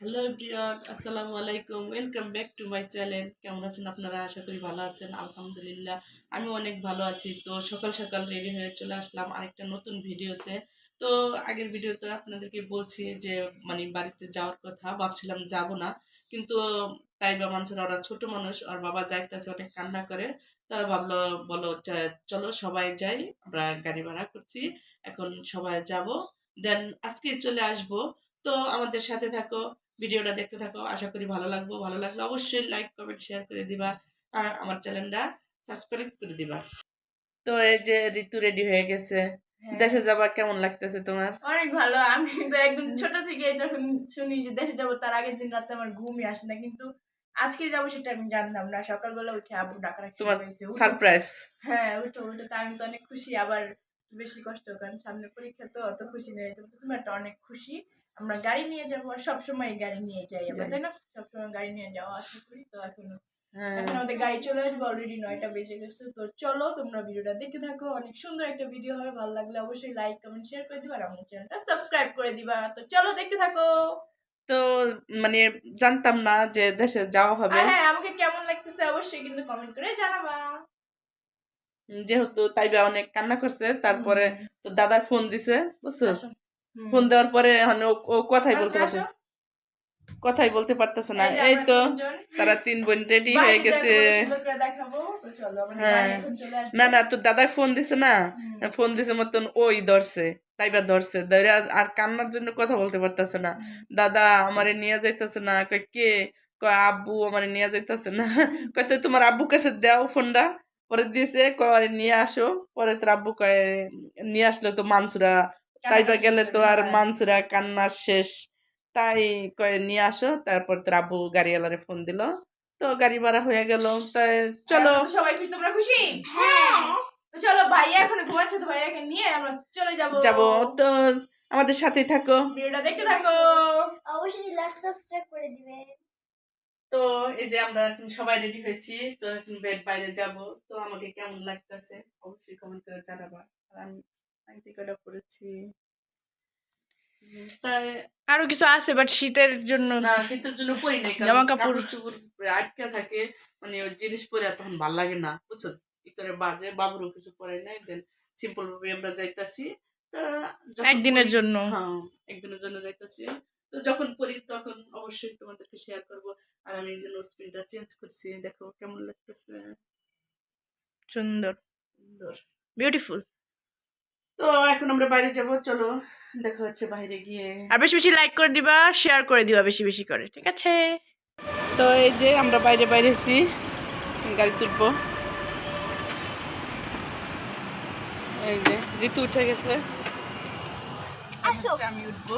Hello everyone, আসসালামু আলাইকুম। Welcome back to my channel. কেমন আছেন আপনারা? আশা করি ভালো আছেন, আলহামদুলিল্লাহ। আমি অনেক ভালো আছি। তো সকাল সকাল রেডি হয়ে চলে আসলাম আরেকটা নতুন ভিডিওতে। তো আগের ভিডিওতে আপনাদেরকে বলছি যে মানে বাড়িতে যাওয়ার কথা, ভাবছিলাম যাব না। কিন্তু তাই বা মানুষের ওরা ছোট মানুষ আর বাবা যাইতেছে, অনেক কান্না করে। তারা ভাবলো বলো চলো সবাই যাই, আমরা গাড়ি ভাড়া করছি, এখন সবাই যাব। দেন আজকে চলে আসব। তো আমাদের সাথে থাকো ভিডিওটা দেখতে থাকো। আশা করি ভালো লাগবে। ভালো লাগলে অবশ্যই লাইক কমেন্ট শেয়ার করে দিবা আর আমার চ্যানেলটা সাবস্ক্রাইব করে দিবা। তো এই যে ঋতু রেডি হয়ে গেছে। হ্যাঁ। দেশে যাবা কেমন লাগতেছে তোমার? অনেক ভালো। আমি তো একদম ছোট থেকে যখন শুনি যে দেশে যাব তার আগের দিন রাতে আমার ঘুমই আসে না। কিন্তু আজকে যাব সেটা আমি জানতাম না। সকালবেলা উঠে আব্বু ডাকা তোমার সারপ্রাইজ হ্যাঁ উঠো উঠো। তা আমি তো অনেক খুশি। আবার বেশি কষ্ট কারণ সামনে পরীক্ষা তো অত খুশি নেই। তো তুমি একটা অনেক খুশি। আমরা গাড়ি নিয়ে যাব সবসময় গাড়ি নিয়ে যাই আমরা তাই না? সবসময় গাড়ি নিয়ে যাওয়া আসা করি তো এখন হ্যাঁ। এখন আমাদের গাড়ি চলে আসবে অলরেডি নয়টা বেজে গেছে তো চলো তোমরা ভিডিওটা দেখতে থাকো অনেক সুন্দর একটা ভিডিও হবে ভালো লাগলে অবশ্যই লাইক কমেন্ট শেয়ার করে দিবা আর আমার চ্যানেলটা সাবস্ক্রাইব করে দিবা তো চলো দেখতে থাকো। তো মানে জানতাম না যে দেশে যাওয়া হবে। হ্যাঁ আমাকে কেমন লাগতেছে অবশ্যই কিন্তু কমেন্ট করে জানাবা। যেহেতু তাইবা অনেক কান্না করছে তারপরে তো দাদার ফোন দিছে বুঝছ। হুম। ফোন দেওয়ার পরে ও- কথাই বলতে আচ্ছা, পারছে কথাই বলতে পারতেছে না। এই তো তারা তিন বোন রেডি হয়ে গেছে। আমাদের হ্যাঁ। না না তো দাদাই ফোন দিছে না? ফোন দিছে মতন ওই ধরছে তাইবা ধরছে। ধরে আর- আর কান্নার জন্য কথা বলতে পারতেছে না। দাদা আমারে নিয়ে যাইতেছে না। কয় কে? কয় আব্বু আমারে নিয়ে যাইতেছে না। কয় তো তোমার আব্বু কাছে দাও ফোনটা। পরে দিয়েছে কয় নিয়ে আসো। পরে তোর আব্বু কয় নিয়ে আসলে তো মানসুরা তাইবা গেলে তো আর হ্যাঁ। মানসুরা কান্না শেষ। তাই কয় নিয়ে আসো তারপর তোর আব্বু গাড়িওয়ালারে ফোন দিল। তো গাড়ি ভাড়া হয়ে গেল। তাই চলো। সবাই খুশি তোমরা খুশি? হ্যাঁ। তো চলো ভাইয়া এখন ঘুমাচ্ছে তো ভাইয়াকে নিয়ে আমরা চলে যাব। যাব। তো আমাদের সাথেই থাকো। ভিডিওটা দেখতে থাকো। অবশ্যই লাইক সাবস্ক্রাইব করে দিবে। তো এই যে আমরা এখন সবাই রেডি হয়েছি। তো এখন বেড বাইরে যাব। তো আমাকে কেমন লাগতেছে? অবশ্যই কমেন্ট করে জানাবা। আর আমি আইটি কটা পড়েছি। তাই আরও কিছু আছে বাট শীতের জন্য না শীতের জন্য পরি নাই জামা কাপড়। চুপড় আটকা থাকে মানে ওই জিনিস পরে তখন ভালো লাগে না বুঝছ? করে বাজে বাবুরও কিছু পরে নাই দেন সিম্পল ভাবে আমরা যাইতাছি তা একদিনের জন্য। হ্যাঁ একদিনের জন্য যাইতাছি। তো যখন পড়ি তখন অবশ্যই তোমাদেরকে শেয়ার করব আর আমি যে নোজপিনটা চেঞ্জ করছি দেখো কেমন লাগতেছে। সুন্দর। সুন্দর। বিউটিফুল তো এখন আমরা বাইরে যাব চলো দেখা হচ্ছে বাইরে গিয়ে। আর বেশি বেশি লাইক করে দিবা শেয়ার করে দিবা বেশি বেশি করে ঠিক আছে? তো এই যে আমরা বাইরে বাইরে এসেছি গাড়ি তুলবো। এই যে ঋতু উঠে গেছে। আসো। আমি উঠবো।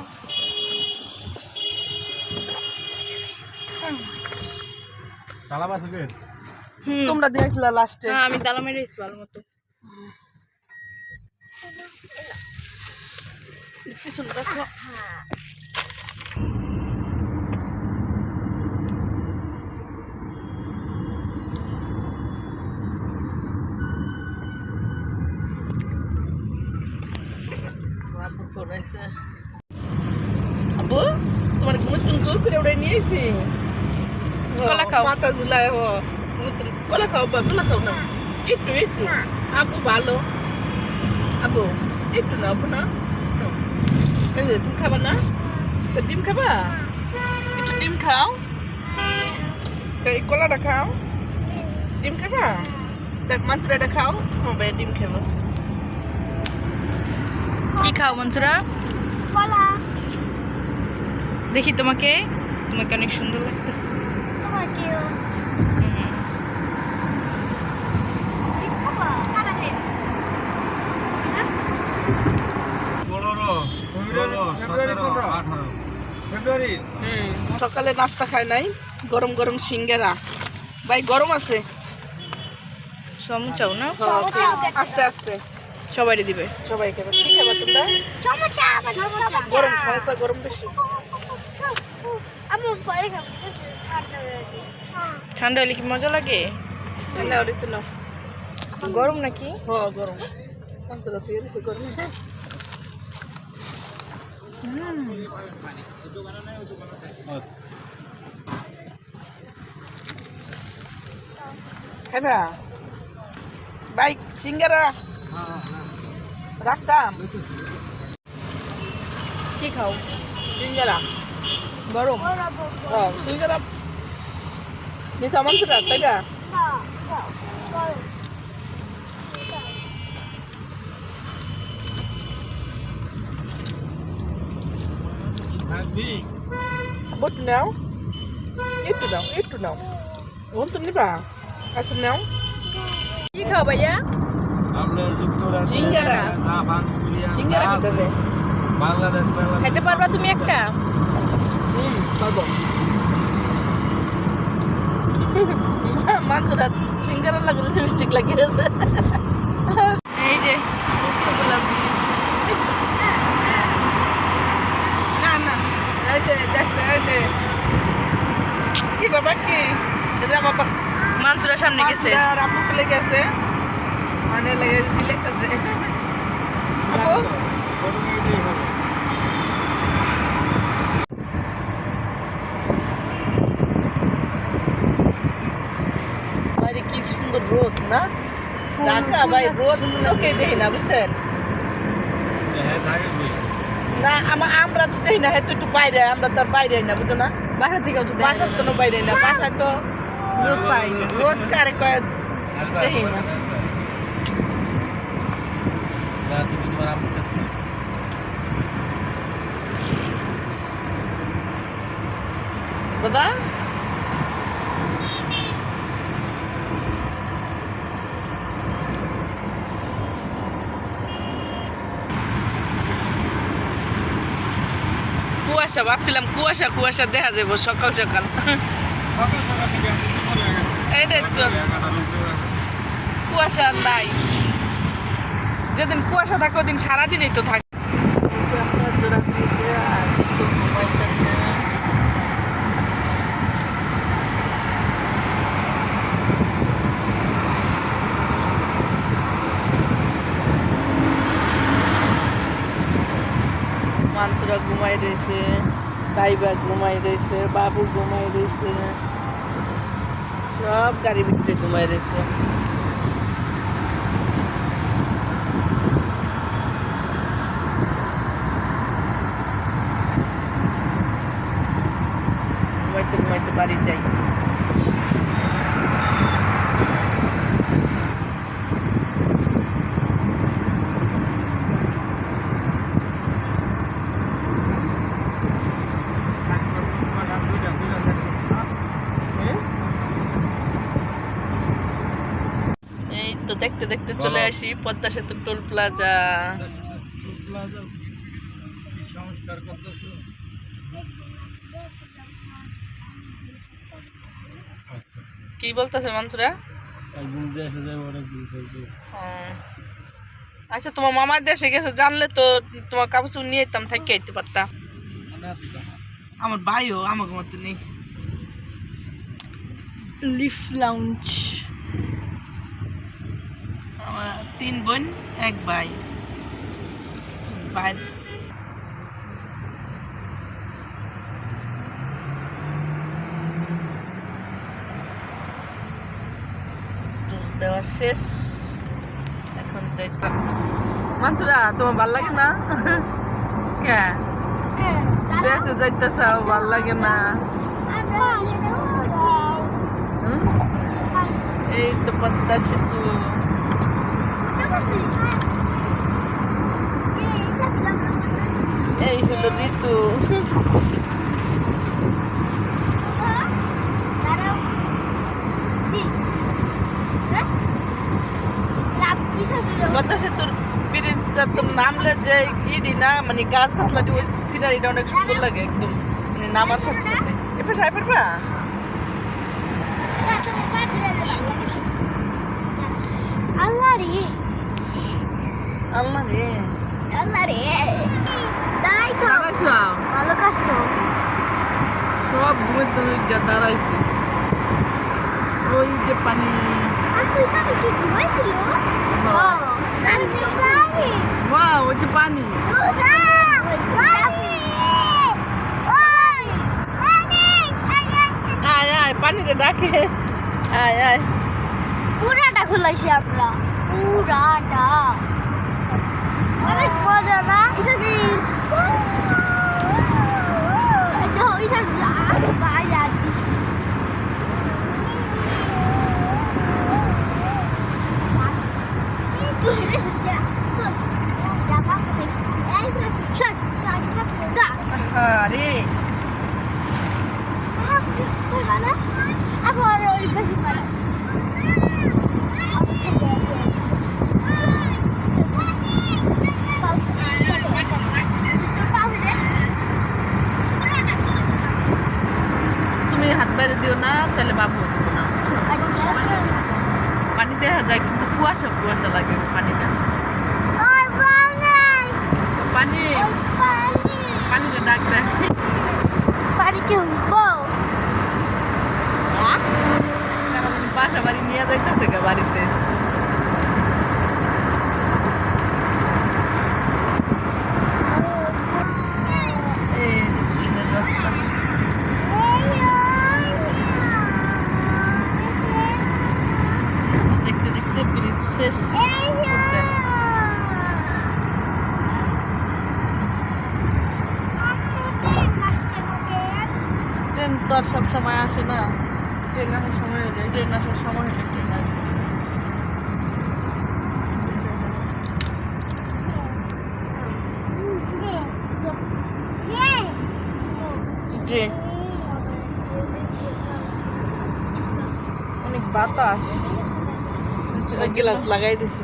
তালা বাসে তোমরা দেখলা লাস্টে হ্যাঁ আমি তালা মেরে এসেছি ভালো মতো। পিছনে দেখো আব্বু তোমার ঘুমতুন গোল করে ওড়াই নিয়েছি কলা খাও। মাথা ঝুলায় হো। কলা খাও বা কলা খাও না। একটু একটু। আব্বু ভালো। আব্বু একটু না আব্বু না। তুমি খাবা না? তো ডিম খাবা? একটু ডিম খাও। তো এই কলাটা খাও। ডিম খাবা? দেখ মাছুরাটা খাও। হ্যাঁ ভাই ডিম খাব। কি খাও মঞ্চুরা দেখি তোমাকে। তোমাকে অনেক সুন্দর লাগতেছে তোমাকেও খাবা খাবা নে পনেরো ষোলো সতেরো আঠারো ফেব্রুয়ারি হুম সকালে নাস্তা খায় নাই গরম গরম সিঙ্গারা। ভাই গরম আছে? সমুচাও না? হ্যাঁ, আস্তে আস্তে। সবাই দিবে। সবাই খাবে কি খাবা তোমরা? সমোসা সমোসা গরম সমস্যা গরম বেশি। ঠান্ডা হলে কি মজা লাগে? গরম নাকি? হ্যাঁ গরম। গরম। খাইবা? বাইক সিঙ্গারা? রাখতাম। কি খাও? সিঙ্গারা। গরম। সিঙ্গারা। নিচা মাংসটা তাই না বটু নাও একটু নাও একটু নাও ওন তো নিবা আচ্ছা নাও কি খাও ভাইয়া সিঙ্গারা। সিঙ্গারা খেতে দে খাইতে পারবা তুমি একটা হুম পারব মাংসটা সিঙ্গারা লাগলে লিপস্টিক লাগিয়েছে এই যে বস্তুগুলো না না এই যে দেখছে এই যে কি বাবা কি এই যে বাবা মানসুরা সামনে গেছে। আর আপু কে গেছে। মানে লেগে আপু এটাই হবে। বাইরে কি সুন্দর রোদ না? ফুল- ঢাকা ভাই রোদ চোখে না বুঝছেন? হ্যাঁ, না আমা- আমরা তো দেখি না হয়তো একটু বাইরে আমরা তো আর বাইরে না বুঝো না? বাসা থেকেও তো বাসার কোনো বাইরে না বাসায় তো। রোদ পাই রোদ কারে কয় দেখি না। কুয়াশা ভাবছিলাম কুয়াশা কুয়াশা দেখা যাব সকাল সকাল। সকাল সকাল থেকে আমি দুপুরে গেছি। এইটাই তো এগারোটা রোদে গেছে। কুয়াশা নাই যেদিন কুয়াশা থাকে, ওদিন সারাদিনই তো থাকে মানসুরা ঘুমাই রয়েছে ড্রাইভার ঘুমাই রয়েছে, বাবু ঘুমাই রয়েছে সব গাড়ি ভিতরে ঘুমাই রয়েছে ঘুমাইতে ঘুমাইতে বাড়ি যাই দুইটা, দুইটা থাকবে। এই তো দেখতে দেখতে চলে আসি পদ্মা সেতু টোল প্লাজা প্লাজা কি সংস্কার করতেছো? কি বলতেছে মানসুরা ও। আচ্ছা তোমার মামার দেশে গেছে জানলে তো তোমার কাপড় চোপড় নিয়ে যেতাম থাকি আইতে পারতাম মনে? আমার ভাইও আমাকে মতো নেই লিফ লাউঞ্জ আমার তিন বোন এক ভাই ভাই ডুব দেওয়া শেষ এখন যাইতে মানসুরা তোমার ভালো লাগে না? কে? দেশে যাইতে চাও ভালো লাগে না। হুম? এই তো পদ্মা সেতু। এই হলো ঋতু। সেতুর ব্রিজটা তো নামলে যে ইডি না মানে গাছ গাছলাটি ওই সিনারিটা অনেক সুন্দর লাগে একদম মানে নামার সাথে সাথে। এবার সাই পারবা? আল্লাহ রে। আল্লাহ রে আল্লাহ রে দাঁড়াইছো? ভালো কাজছো সব ঘুমের তো দাঁড়াইছে। ওই যে পানি। মা ওই যে পানি। আয় আয় পানিতে ডাকে। আয় আয়। পুরাটা খুলাইছি আমরা। পুরাটা। অনেক মজা না ইসাবি দেখো ইসাবি ভাই আর তুই হেরেছিস কে তোর যা পাশে এই চল চল চল আরে এখন ওই বেশি পারে তুমি হাত বাইরে দিও না তাহলে বাবু দেবো না পানি দেখা যায় কিন্তু কুয়াশা কুয়াশা লাগে পানিটা পানি তারা যদি বাসা বাড়ি নিয়ে যাইতেছে বাড়িতে এই যে ট্রেনের রাস্তা দেখতে দেখতে ব্রিজ শেষ হচ্ছে ট্রেন তো আর সব সময় আসে না ট্রেন আসার সময় হলে ট্রেন আসার সময় হলে ট্রেন আসবে যে অনেক বাতাস। গ্লাস লাগাই দিছি।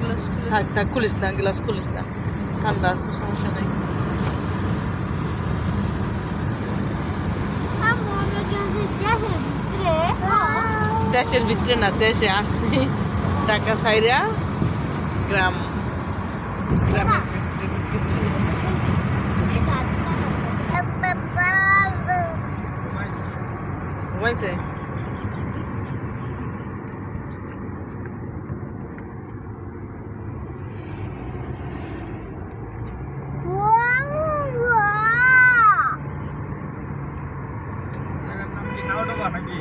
গ্লাস থাক থাক খুলিস না গ্লাস খুলিস না। ঠান্ডা আছে সমস্যা নেই। দেশের ভিতরে না দেশে আসছি। ঢাকা সাইরা গ্রাম গ্রামের ভিতরে ঢুকেছি ঘুমাইছে জায়গার নাম কি নাওডোবা নাকি নাওডোবা ডুবে গেছিল নাকি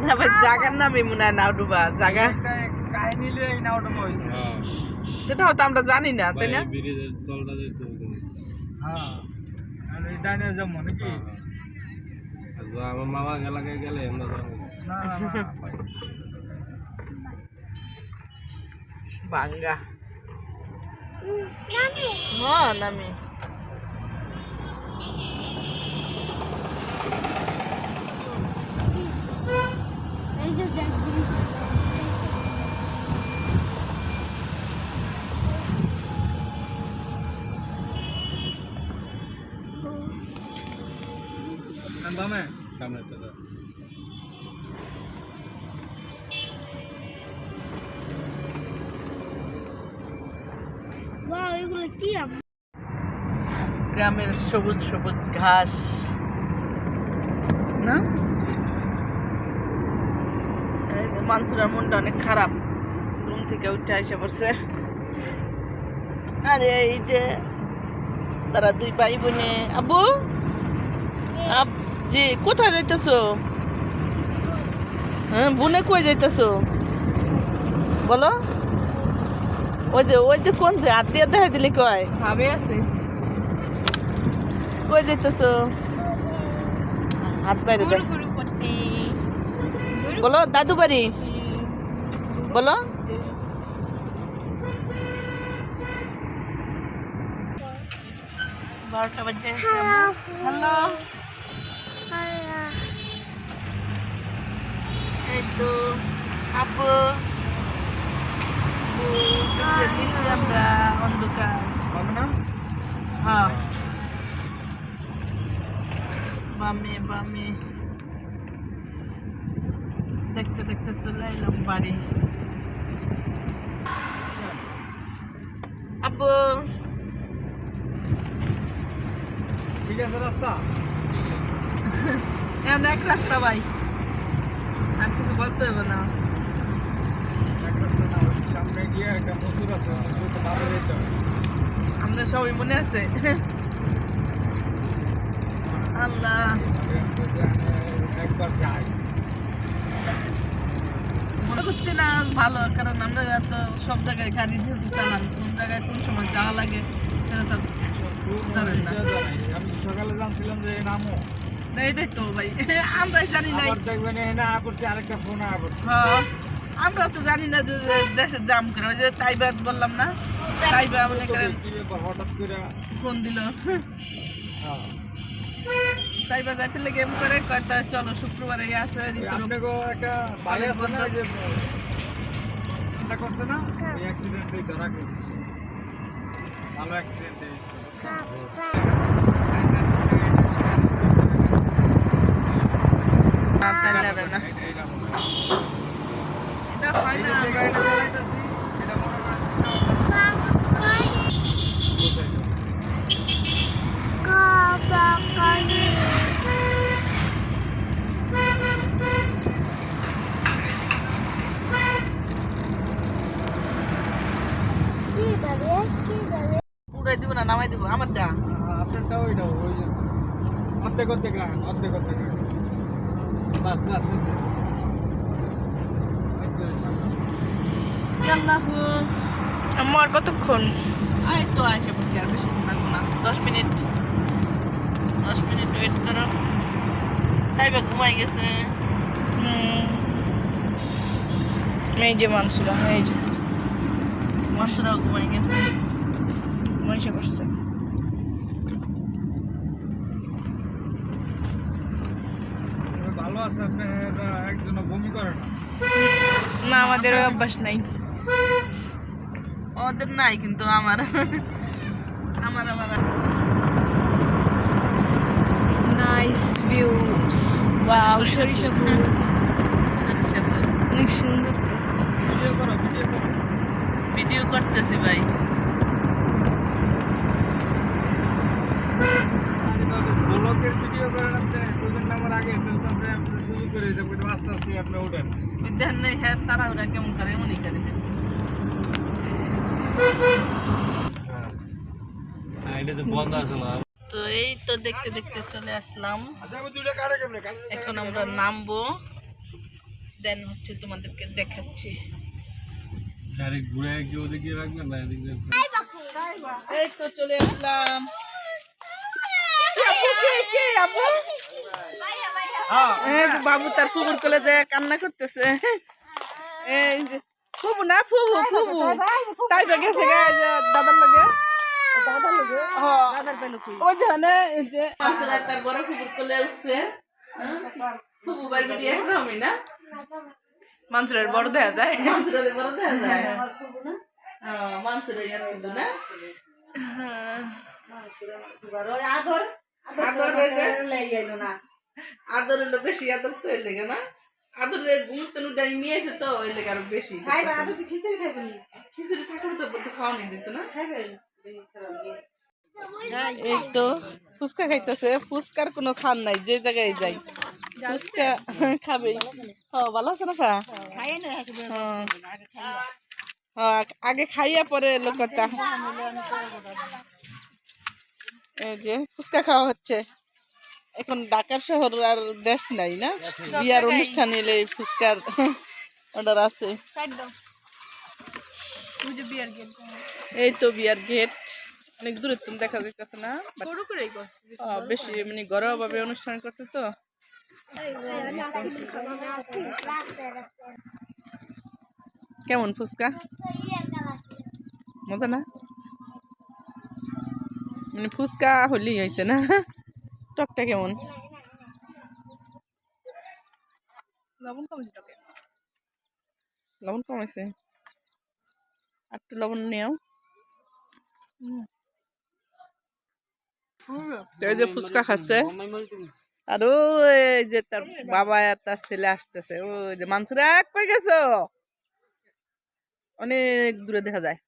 না ভাই জাগার নামই মনে হয় নাওডুবা জাগা। কাহিনী লিয়ে এই নাওডোবা হয়েছে সেটা হয়তো আমরা জানি না তাই না? ব্রিজের তলটা যেতে হ্যাঁ। ডাইনে যাব নাকি আমার মামা এলাকায় গেলে আমরা যাব। না। বাঙ্গা। হ্যাঁ নামি। দামে সামনেটা দাও। এগুলো গ্রামের সবুজ সবুজ ঘাস। না? মানসুরার মনটা অনেক খারাপ। রুম থেকে উঠে এসে পড়ছে। আরে এই যে তারা দুই ভাই বোনে। আব জি কোথায় যাইতেছো? হ্যাঁ বুনে কই যাইতেছো? বলো। ওই যে ওই যে কোন যে হাত দিয়ে দেখা দিলি কয়? ভাবে আছে। কই যাইতেছো? হাত বাইরে বলো দাদু বাড়ি বলো। বারোটা বাজে হ্যালো। তো আপু আপু, নিচে আমরা অন্ধকার হ্যাঁ বামে বামে দেখতে দেখতে চলে এলাম বাড়ি আব্বু ঠিক আছে রাস্তা এমন এক রাস্তা ভাই বলতে হবে না সামনে গিয়ে একটা মসুর আছে মসুরতে ভালো যেতে হবে। আমরা সবাই মনে আছে। আল্লাহ। একবার যাই। মনে করছি না ভালো কারণ আমরা তো সব জায়গায় গাড়ি যেহেতু চালান কোন জায়গায় কোন সময় যাওয়া লাগে সেটা তো জানেন না। আমি সকালে জানছিলাম যে নামো না, এটাই তো ভাই আমরাই জানি দেখবেন করছে আরেকটা ফোন করছে। হ্যাঁ, আমরা তো জানি না যে দেশে জাম করে ওই যে তাইবাদ বললাম না? তাইবা মনে করেন হঠাৎ করে? ফোন দিল। হ্যাঁ। তাইবা যাইতে লেগে এম করে কয়টা চলো শুক্রবারে আছে আপনাকে একটা আছে না যে করছে না? ওই অ্যাক্সিডেন্টে ধরা গেছে ভালো অ্যাক্সিডেন্ট উড়াই দিব না, নামাই দিব। আমার দা আপনারটা ওইটা ওই অর্ধেক অর্ধেক রাখেন, অর্ধেক অর্ধেক বাস বাস আর কতক্ষণ? আই তো আসে বলছি আর বেশি লাগবো না। দশ মিনিট। দশ মিনিট ওয়েট করো। তাইবা ঘুমাই গেছে। এই যে মানসুরা এই যে। মাসরাও ঘুমাই গেছে। মহিষা করছে ভালো আছে আপনার একজন বমি করে না। না আমাদের ওই অভ্যাস নাই। ওদের নাই কিন্তু আমার। আমার আবার নাইস ভিউস ওয়াও সরিষা ফুল। সরিষা ফুল। অনেক সুন্দর ভিডিও করো ভিডিও করো। ভিডিও করতেছি ভাই। ব্লগের ভিডিও করেন আপনি দুজন নাম্বার আগে তাহলে সুযোগ করে দিতে আস্তে আস্তে আপনি ওঠেন দেন নাই হ্যাঁ তারা ওরা কেমন করে এমনই করে হ্যাঁ। তো না। তো এই তো দেখতে দেখতে চলে আসলাম। আচ্ছা এখন আমরা নামবো। দেন হচ্ছে তোমাদেরকে দেখাচ্ছি। ডাইরেক্ট ঘুরে কি ওদিকে রাখবেন না এদিকে এই তো চলে আসলাম। হ্যাঁ এই যে বাবু তার ফুবুর কোলে যায় কান্না করতেছে। এই যে ফুবু না ফুবু ফুবু। তাই গেছে দাদার লগে। না হ্যাঁ? না? মানসুরের বড় দেখা যায়। মানসুরের বড় দেখা যায়। হ্যাঁ। মানসুরে ইয়ার ফুবু না? আদর এই যে। আদর হলো বেশি আদর তো এর লেগে না। আদরের নিয়েছে তো ওই লেগে আরও বেশি খিচুড়ি থাকলে তো একটু খাওয়া নিয়ে যেত না। এই তো ফুচকা খাইতেছে। ফুচকার কোনো ছাড় নাই যে জায়গায় যাই। ফুচকা খাবে। ও ভালো আছে না খা আগে খাইয়া পরে লোকটা। এই যে ফুচকা খাওয়া হচ্ছে। এখন ঢাকার শহর আর দেশ নাই না? বিয়ার অনুষ্ঠান এলে ফুচকার অর্ডার আছে। ওই যে বিয়ার গেট। এই তো বিয়ার গেট। অনেক দূরে তুমি দেখা যাইতেছে না বেশি মানে ঘরোয়া ভাবে অনুষ্ঠান করছে তো। কেমন ফুচকা? মজা না? মানে ফুচকা হলেই হয়েছে না? টকটা কেমন? লবণ কম হবে লবণ কম আছে একটু লবণ নেও এই যে ফুচকা খাচ্ছে। আর ওই যে তার বাবা আর তার ছেলে আসতেছে। ওই যে মানসুর এক কই গেছো? অনেক দূরে দেখা যায়।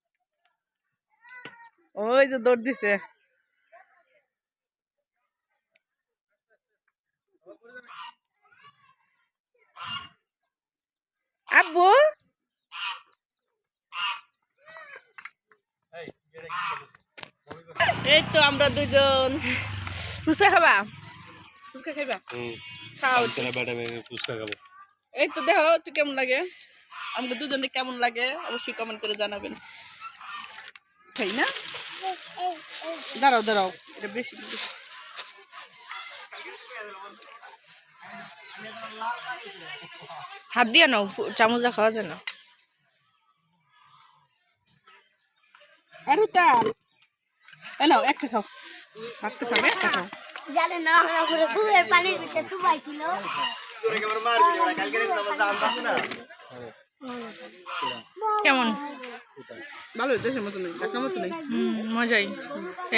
ওই যে দৌড় দিছে। আব্বু? এই তো আমরা দুজন ফুচকা খাবা? ফুচকা খাইবা? খাও। ফুচকা খাব। এই তো দেখো একটু কেমন লাগে? আমাকে দুজনে কেমন লাগে? অবশ্যই কমেন্ট করে জানাবেন। তাই না? দাঁড়াও দাঁড়াও। এটা বেশি। হাত দিয়ে নাও চামচা খাওয়া যায় না। আর তা এই নাও একটা খাও। খাবে একটা খাও। জানে না আমরা পানির ভিতরে চুবাইছিল। কেমন? ভালো দেশের মতো নেই মজাই।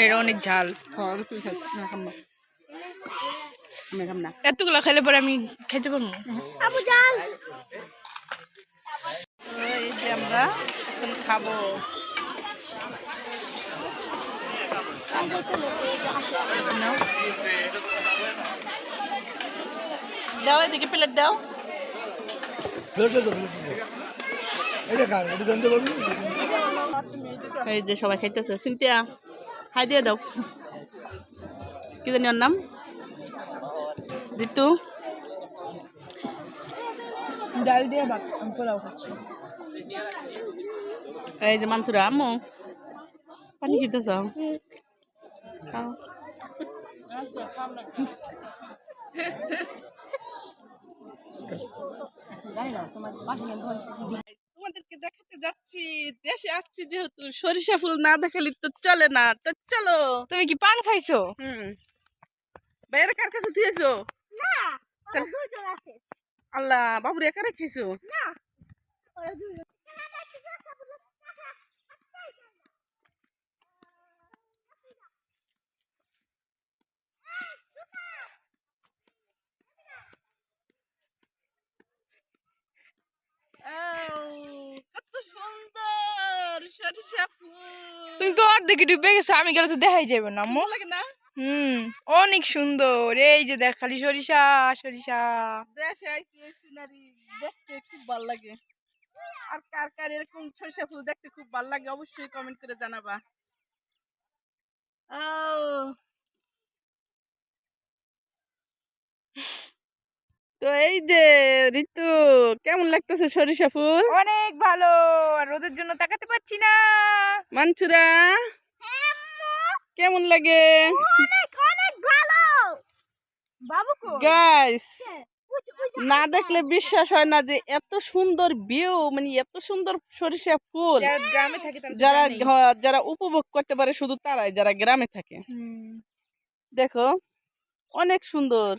এর অনেক ঝাল। হ্যাঁ এতগুলো খেলে পরে আমি খেতে পারব আবু এই যে আমরা এখন খাব। দাও এদিকে প্লেট দাও। এই যে সবাই খাইতেছে। সিনতিয়া হাই দিয়ে দাও। কি জানি ওর নাম? ঋতু? ডাল দিয়ে ভাত পোলাও খাচ্ছি। এই যে মানসুরা আম্মু পানি খেতেছ? খাও। তোমাদেরকে দেখাতে যাচ্ছি দেশে আসছি যেহেতু সরিষা ফুল না দেখালে তো চলে না। তো চলো। তুমি কি পান খাইছো? হুম। বাইরে কার কাছে আছে। আল্লাহ বাবুরে কারে খেয়েছো না ওরা দুজন কত সুন্দর সরিষা ফুল। তুমি তো আর অর্ধেকে ডুবে গেছো আমি গেলে তো দেখাই যাবে না আম্মু লাগে না? হুম অনেক সুন্দর। এই যে দেখ খালি সরিষা সরিষা। দেখতে খুব ভালো লাগে। আর কার কার এরকম সরিষা ফুল দেখতে খুব ভালো লাগে অবশ্যই কমেন্ট করে জানাবা। ও তো এই যে ঋতু কেমন লাগতেছে সরিষা ফুল? অনেক ভালো আর রোদের জন্য তাকাতে পারছি না। মানছুরা কেমন লাগে? গাইস না দেখলে বিশ্বাস হয় না যে এত সুন্দর ভিউ মানে এত সুন্দর সরিষা ফুল। গ্রামে থাকে তারা তো যারা। যারা উপভোগ করতে পারে শুধু তারাই যারা গ্রামে থাকে। দেখো অনেক সুন্দর।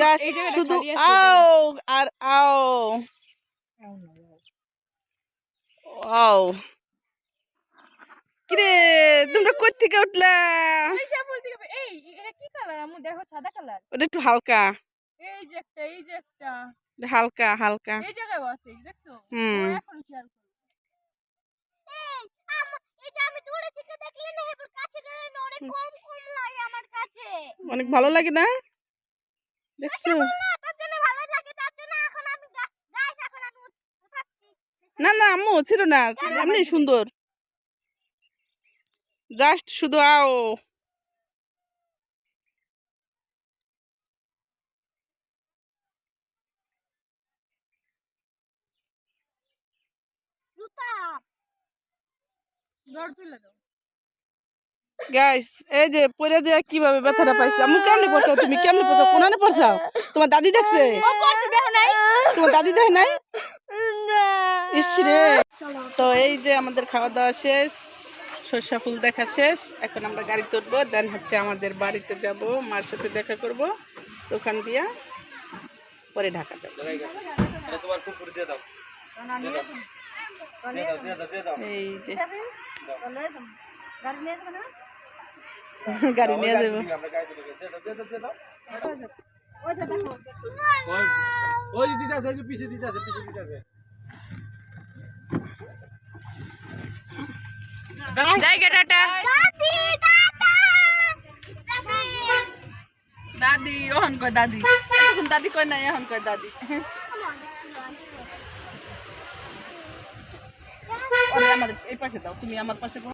জাস্ট শুধু আও আর আও। আও কিরে তোমরা কই থেকে উঠলা? এই এটা কি কালার আম্মু দেখো সাদা কালার ওটা একটু হালকা। এই যে একটা এই যে একটা। হালকা হালকা। এই জায়গায় আছে দেখছ? হুম। এখন খেয়াল করো এই আম- এই যে আমি দূরে থেকে দেখলে না এবার কাছে গেলে না অনেক কম কম লাগে আমার কাছে। অনেক ভালো লাগে না? দেখছ? আমি আমি না না আম্মু ছিল না। এমনি সুন্দর। জাস্ট শুধু আও। গাইস এই যে যে কীভাবে ব্যথাটা পাইছে আম্মু কেমনে পড়ছাও তুমি কেমনে পড়ছাও কোনানে পড়ছাও তোমার দাদি দেখছে? তোমার দাদি দেখে নাই? ইস রে! তো এই যে আমাদের খাওয়া দাওয়া শেষ। সর্ষা ফুল দেখা শেষ। এখন আমরা গাড়ি তুলবো, দেন হচ্ছে আমাদের বাড়িতে যাব, মার সাথে দেখা করব, দোকান দিয়া, পরে ঢাকা যাব। এই যে। গাড়ি নিয়ে যাবে। ওই দিতে আছে ওই যে পিছে দিতে আছে, পিছে দিতে আছে। জায়গাটা দাদি দাদা দাদি দাদি ওহন কয় দাদি এখন দাদি কয় না এখন কয় দাদি ওরে আমাদের এই পাশে দাও তুমি আমার পাশে বসো।